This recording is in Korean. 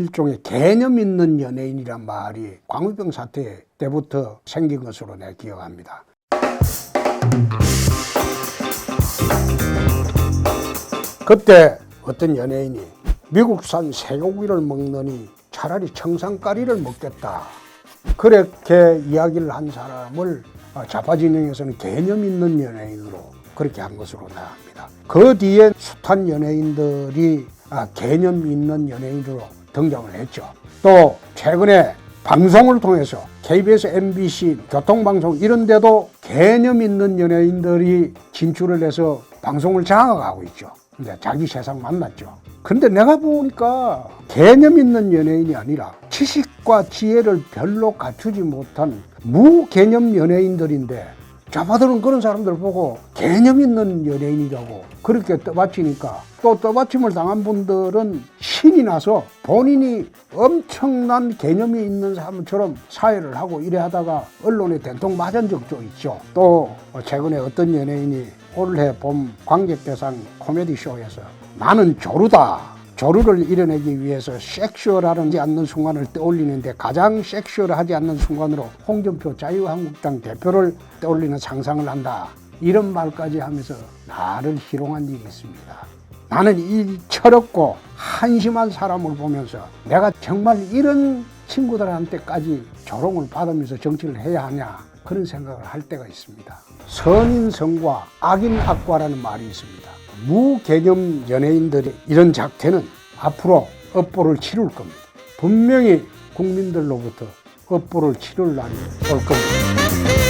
일종의 개념 있는 연예인이란 말이 광우병 사태 때부터 생긴 것으로 내가 기억합니다. 그때 어떤 연예인이 미국산 쇠고기를 먹느니 차라리 청산가리를 먹겠다. 그렇게 이야기를 한 사람을 어, 좌파 진영에서는 개념 있는 연예인으로 그렇게 한 것으로 나옵니다. 그 뒤에 숱한 연예인들이 아, 개념 있는 연예인으로 등장을 했죠. 또 최근에 방송을 통해서 KBS, MBC, 교통방송 이런 데도 개념 있는 연예인들이 진출을 해서 방송을 장악하고 있죠. 근데 자기 세상 만났죠. 근데 내가 보니까 개념 있는 연예인이 아니라 지식과 지혜를 별로 갖추지 못한 무개념 연예인들인데 좌파들은 그런 사람들 보고 개념 있는 연예인이라고 그렇게 떠받치니까 또 떠받침을 당한 분들은 신이 나서 본인이 엄청난 개념이 있는 사람처럼 사회를 하고 이래 하다가 언론에 된통 맞은 적도 있죠. 또 최근에 어떤 연예인이 올해 봄 관객대상 코미디 쇼에서 나는 조루다. 조루를 이뤄내기 위해서 섹슈얼하지 않는 순간을 떠올리는데 가장 섹슈얼하지 않는 순간으로 홍준표 자유한국당 대표를 떠올리는 상상을 한다. 이런 말까지 하면서 나를 희롱한 일이 있습니다. 나는 이 철없고 한심한 사람을 보면서 내가 정말 이런 친구들한테까지 조롱을 받으면서 정치를 해야 하냐 그런 생각을 할 때가 있습니다. 선인성과 악인 악과라는 말이 있습니다. 무개념 연예인들의 이런 작태는 앞으로 업보를 치룰 겁니다. 분명히 국민들로부터 업보를 치룰 날이 올 겁니다.